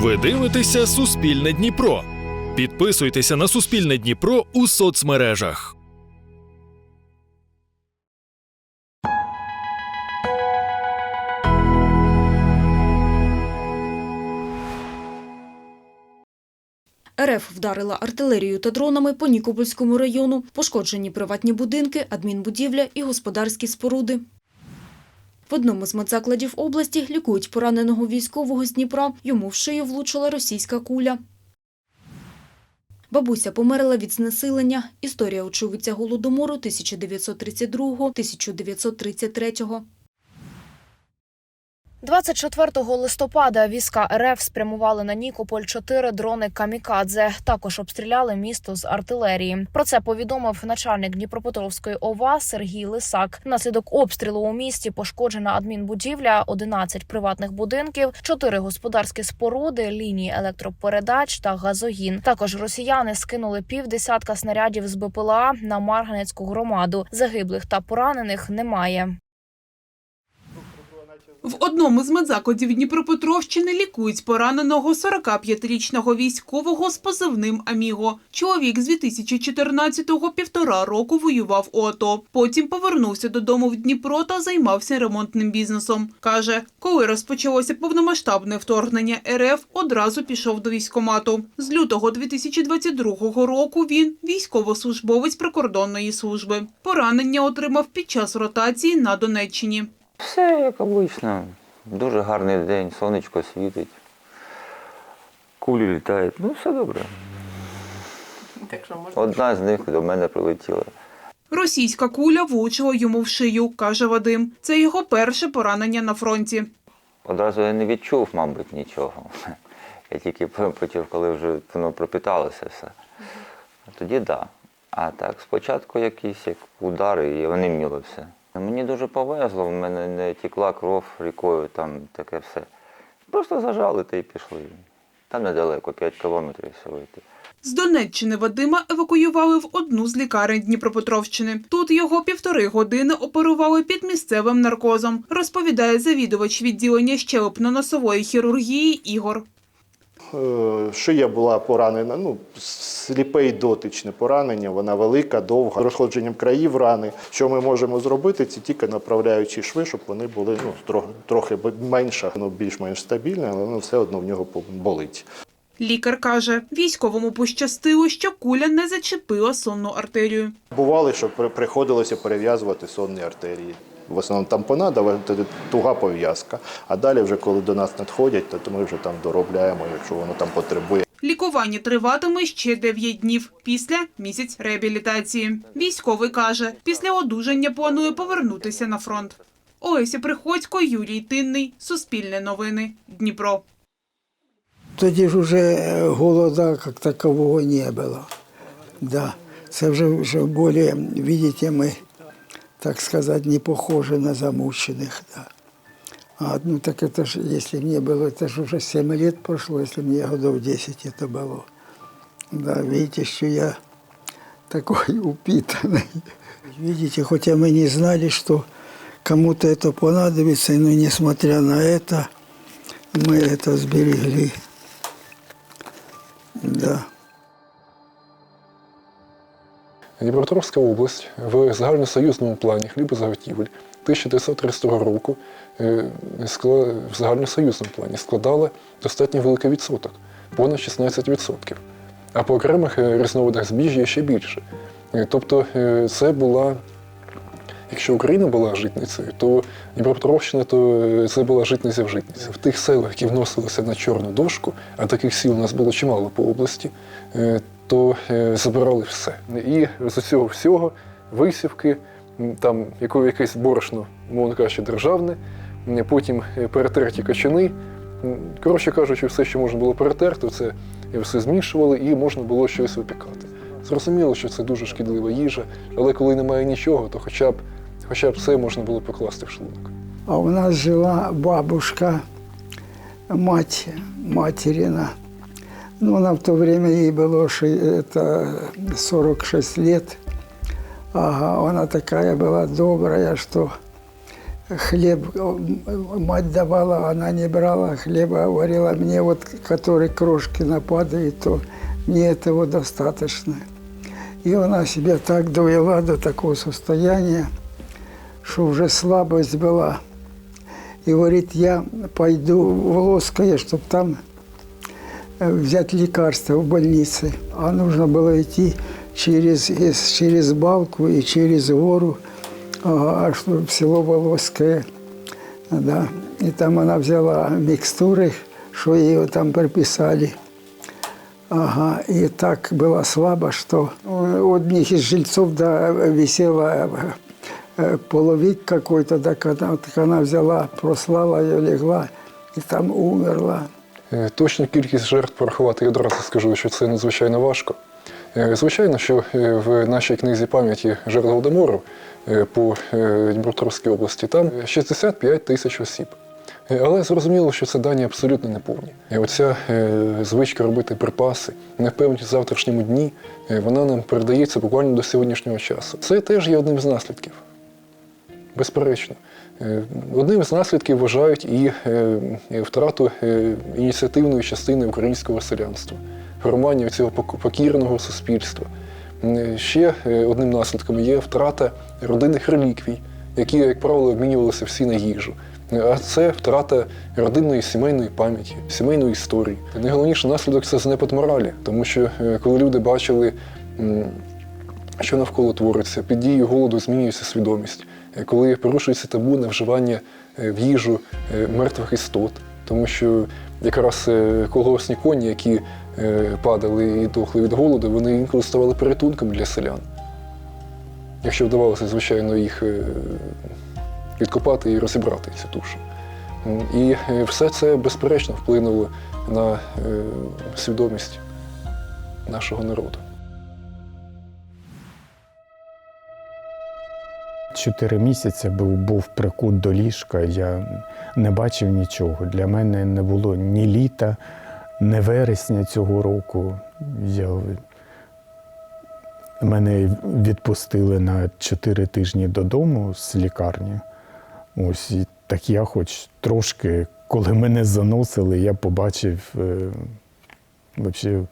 Ви дивитеся Суспільне Дніпро. Підписуйтеся на Суспільне Дніпро у соцмережах. РФ вдарила артилерією та дронами по Нікопольському району. Пошкоджені приватні будинки, адмінбудівля і господарські споруди. В одному з медзакладів області лікують пораненого військового з Дніпра. Йому в шию влучила російська куля. Бабуся померла від знесилення. Історія очевидця Голодомору 1932-1933. 24 листопада війська РФ спрямували на Нікополь чотири дрони камікадзе. Також обстріляли місто з артилерії. Про це повідомив начальник Дніпропетровської ОВА Сергій Лисак. Внаслідок обстрілу у місті пошкоджена адмінбудівля, 11 приватних будинків, 4 господарські споруди, лінії електропередач та газогін. Також росіяни скинули півдесятка снарядів з БПЛА на Марганецьку громаду. Загиблих та поранених немає. В одному з медзакладів Дніпропетровщини лікують пораненого 45-річного військового з позивним Аміго. Чоловік з 2014-го півтора року воював у АТО. Потім повернувся додому в Дніпро та займався ремонтним бізнесом. Каже, коли розпочалося повномасштабне вторгнення РФ, одразу пішов до військкомату. З лютого 2022 року він військовослужбовець прикордонної служби. Поранення отримав під час ротації на Донеччині. Все як обично. Дуже гарний день, сонечко світить. Кулі літають. Ну, все добре. Одна з них до мене прилетіла. Російська куля влучила йому в шию, каже Вадим. Це його перше поранення на фронті. Одразу я не відчув, мабуть, нічого. Я тільки почув, коли вже воно пропиталося все. Тоді так. Да. А так, спочатку якісь як удари, і вони міло все. Мені дуже повезло, в мене не тікла кров рікою, там таке все. Просто зажали та й пішли. Там недалеко, 5 кілометрів всього йти. З Донеччини Вадима евакуювали в одну з лікарень Дніпропетровщини. Тут його півтори години оперували під місцевим наркозом, розповідає завідувач відділення щелепно-носової хірургії Ігор. Е, Шия була поранена, ну, сліпе й дотичне поранення, вона велика, довга, розходженням країв рани. Що ми можемо зробити, це тільки направляючи шви, щоб вони були ну, трохи, менше, ну, більш-менш стабільне, але ну, все одно в нього болить. Лікар каже, військовому пощастило, що куля не зачепила сонну артерію. Бувало, що приходилося перев'язувати сонні артерії. В основному тампонада, туга пов'язка. А далі, вже коли до нас надходять, то ми вже там доробляємо, якщо воно там потребує. Лікування триватиме ще 9 днів після місяць реабілітації. Військовий каже, після одужання планує повернутися на фронт. Олеся Приходько, Юрій Тинний, Суспільне новини, Дніпро. Тоді ж вже голода як такового не було. Да. Це вже, вже більше, видите, ми, так сказати, не похожі на замучених. Да. А, ну так это ж, если мне было, это же уже 7 лет прошло, если мне годов 10 это было. Да, видите, что я такой упитанный. Видите, хотя мы не знали, что кому-то это понадобится, но несмотря на это, мы это сберегли. Да. Дніпропетровська область в загальносоюзному плані хлібозаготівель 1930 року е, в загальносоюзному плані складала достатньо великий відсоток, понад 16%. А по окремих е, різновидах збіжжя ще більше. Е, Тобто це була, якщо Україна була житницею, то Дніпропетровщина то це була житниця в житниці. В тих селах, які вносилися на чорну дошку, а таких сіл у нас було чимало по області, то е, забирали все. І з цього всього висівки, там якесь борошно, мовно кажучи, державне, потім е, перетерті качани. Коротше кажучи, все, що можна було перетерти, це все змішували і можна було щось випікати. Зрозуміло, що це дуже шкідлива їжа, але коли немає нічого, то хоча б, хоча б це можна було покласти в шлунок. А у нас жила бабушка, мать материна. Ну, она в то время ей было это 46 лет. Ага, она такая была добрая, что хлеб э, мать давала, она не брала хлеба, говорила мне, вот, который крошки нападают, то мне этого достаточно. И она себя так довела до такого состояния, что уже слабость была. И говорит, я пойду в Лоское, чтобы там взять лекарства в больнице. А нужно было идти через, через балку и через ага, аж в село Волоское. Да. И там она взяла микстуры, что ее там прописали. Ага, и так было слабо, что у одних из жильцов да, висела э, половик какой-то, она, так она взяла, прослала ее, легла и там умерла. Е, Точну кількість жертв порахувати я одразу скажу, що це надзвичайно важко. Е, Звичайно, що е, в нашій книзі пам'яті жертв Голодомору по Дніпропетровській області там 65 тисяч осіб. Але зрозуміло, що це дані абсолютно неповні. Оця звичка робити припаси, непевність в завтрашньому дні, вона нам передається буквально до сьогоднішнього часу. Це теж є одним з наслідків. Безперечно. Е, Одним з наслідків вважають і е, е, втрату ініціативної частини українського селянства, формування цього покірного суспільства. Ще одним наслідком є втрата родинних реліквій, які, як правило, обмінювалися всі на їжу. А це втрата родинної сімейної пам'яті, сімейної історії. Найголовніший наслідок це знепад моралі, тому що коли люди бачили що навколо твориться. Під дією голоду змінюється свідомість. Е, Коли порушується табу на вживання е, в їжу е, мертвих істот, тому що якраз колгосні коні, які падали і дохли від голоду, вони інколи ставали порятунком для селян. Якщо вдавалося, звичайно, їх відкопати і розібрати цю тушу. І все це безперечно вплинуло на свідомість нашого народу. Чотири місяці був, був прикут до ліжка, я не бачив нічого. Для мене не було ні літа, ні вересня цього року. Я... Мене відпустили на чотири тижні додому з лікарні. Ось так я хоч трошки, коли мене заносили, я побачив е, вообще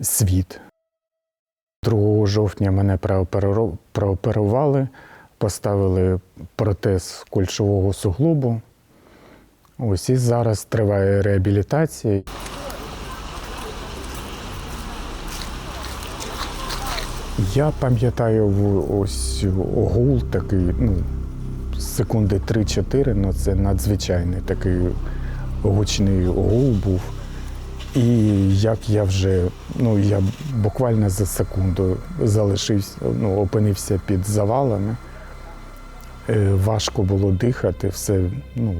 світ. 2 жовтня мене прооперували, поставили протез кульшового суглобу. Ось і зараз триває реабілітація. Я пам'ятаю ось гул такий, ну, секунди 3-4, ну це надзвичайний такий гучний гул був. І як я вже, ну я буквально за секунду залишився, ну, опинився під завалами. Е, Важко було дихати, все, ну,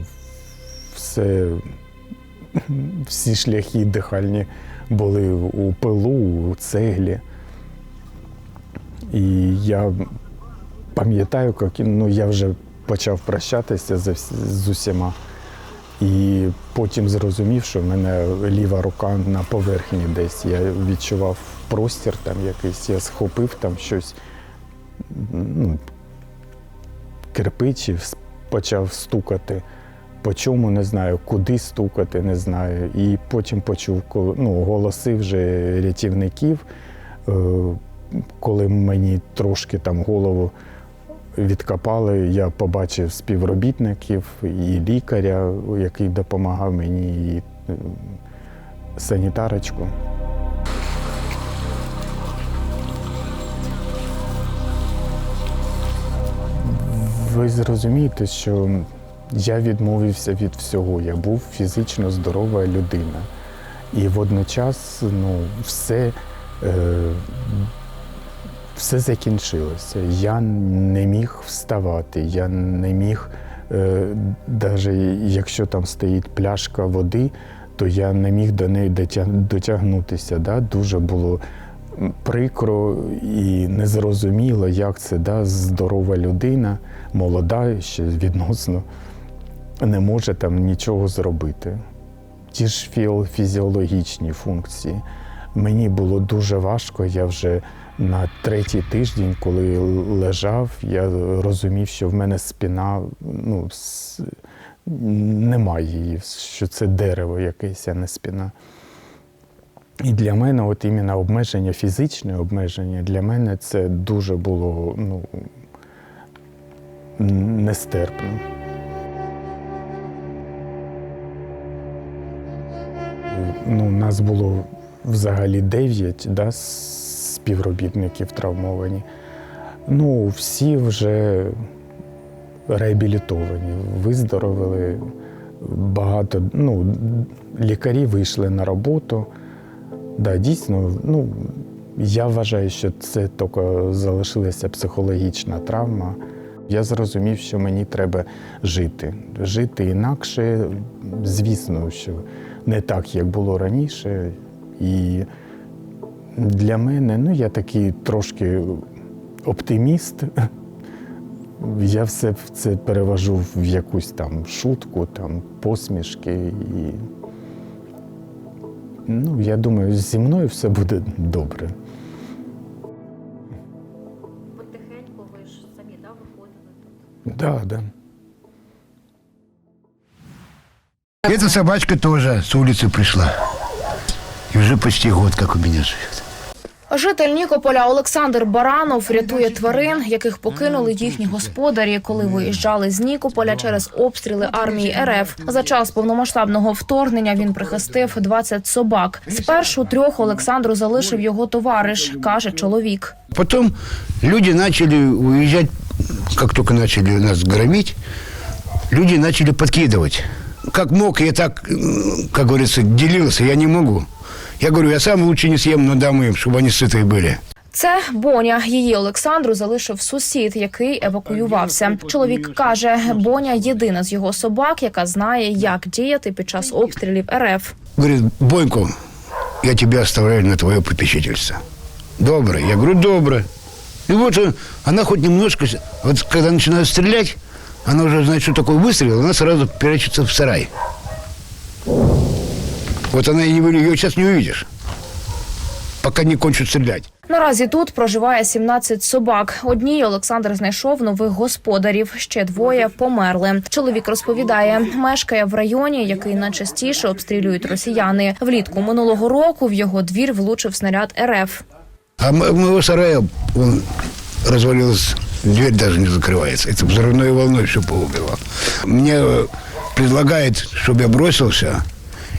все, всі шляхи дихальні були у пилу, у цеглі. І я пам'ятаю, як ну, я вже почав прощатися з, з усіма. І потім зрозумів, що в мене ліва рука на поверхні десь. Я відчував простір там якийсь, я схопив там щось, ну, кирпичів, почав стукати. По чому не знаю, куди стукати, не знаю. І потім почув ну, голоси вже рятівників, е, коли мені трошки там голову відкопали, я побачив співробітників і лікаря, який допомагав мені, і е, санітарочку. Ви зрозумієте, що я відмовився від всього. Я був фізично здорова людина. І водночас ну, все, е, все закінчилося. Я не міг вставати, я не міг, е, навіть якщо там стоїть пляшка води, то я не міг до неї дотягнутися. Да? Дуже було прикро і незрозуміло, як це да? здорова людина, молода ще відносно, не може там нічого зробити. Ті ж фізіологічні функції. Мені було дуже важко. Я вже на третій тиждень, коли лежав, я розумів, що в мене спина ну, немає її, що це дерево якесь, а не спина. І для мене, от іменно обмеження, фізичне обмеження, для мене це дуже було ну, нестерпно. Ну, нас було взагалі дев'ять да, співробітників травмовані. Ну, всі вже реабілітовані, виздоровили. Багато ну, лікарі вийшли на роботу. Да, дійсно, ну, я вважаю, що це тільки залишилася психологічна травма. Я зрозумів, що мені треба жити. Жити інакше, звісно, що не так, як було раніше. І для мене, ну, я такий трошки оптиміст. Я все це перевожу в якусь там шутку, там, посмішки. І, ну, я думаю, зі мною все буде добре. Потихеньку ви ж самі да, виходили тут. Да, да. Эта собачка тоже с улицы пришла. И уже почти год, как у меня живет. Житель Нікополя Олександр Баранов рятує тварин, яких покинули їхні господарі, коли виїжджали з Нікополя через обстріли армії РФ. За час повномасштабного вторгнення він прихистив 20 собак. Спершу трьох Олександру залишив його товариш, каже чоловік. Потом люди начали уезжать, как только начали нас громить, люди начали подкидывать. Как мог, я так, м, как говорится, делился, я не могу. Я говорю, я сам лучше не съем, но дам им, чтобы они сытые были. Це Боня. Її Олександру залишив сусід, який евакуювався. Чоловік каже, Боня єдина з його собак, яка знає, як діяти під час обстрілів РФ. Говорит, Боньку, я тебя оставляю на твое попечительство. Доброе. Я говорю, доброе. И вот э, она хоть немножко, с- вот когда начинают стрелять, она уже знает, что такое выстрел, она сразу прячется в сарай. Вот она и не вы- ее сейчас не увидишь, пока не кончат стрелять. Наразі тут проживає 17 собак. Одній Олександр знайшов нових господарів. Ще двоє померли. Чоловік розповідає, мешкає в районі, який найчастіше обстрілюють росіяни. Влітку минулого року в його двір влучив снаряд РФ. А м- моего сарая он развалилась, дверь даже не закрывается. Это взрывной волной все поубило. Мне э, предлагает, чтобы я бросился.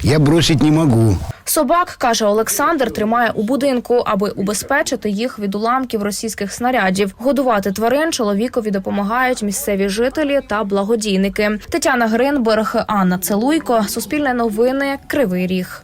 Я бросить не могу. Собак каже Олександр, тримає у будинку, аби убезпечити їх від уламків російських снарядів. Годувати тварин чоловікові допомагають місцеві жителі та благодійники. Тетяна Гринберг, Анна Целуйко, Суспільне новини, Кривий Ріг.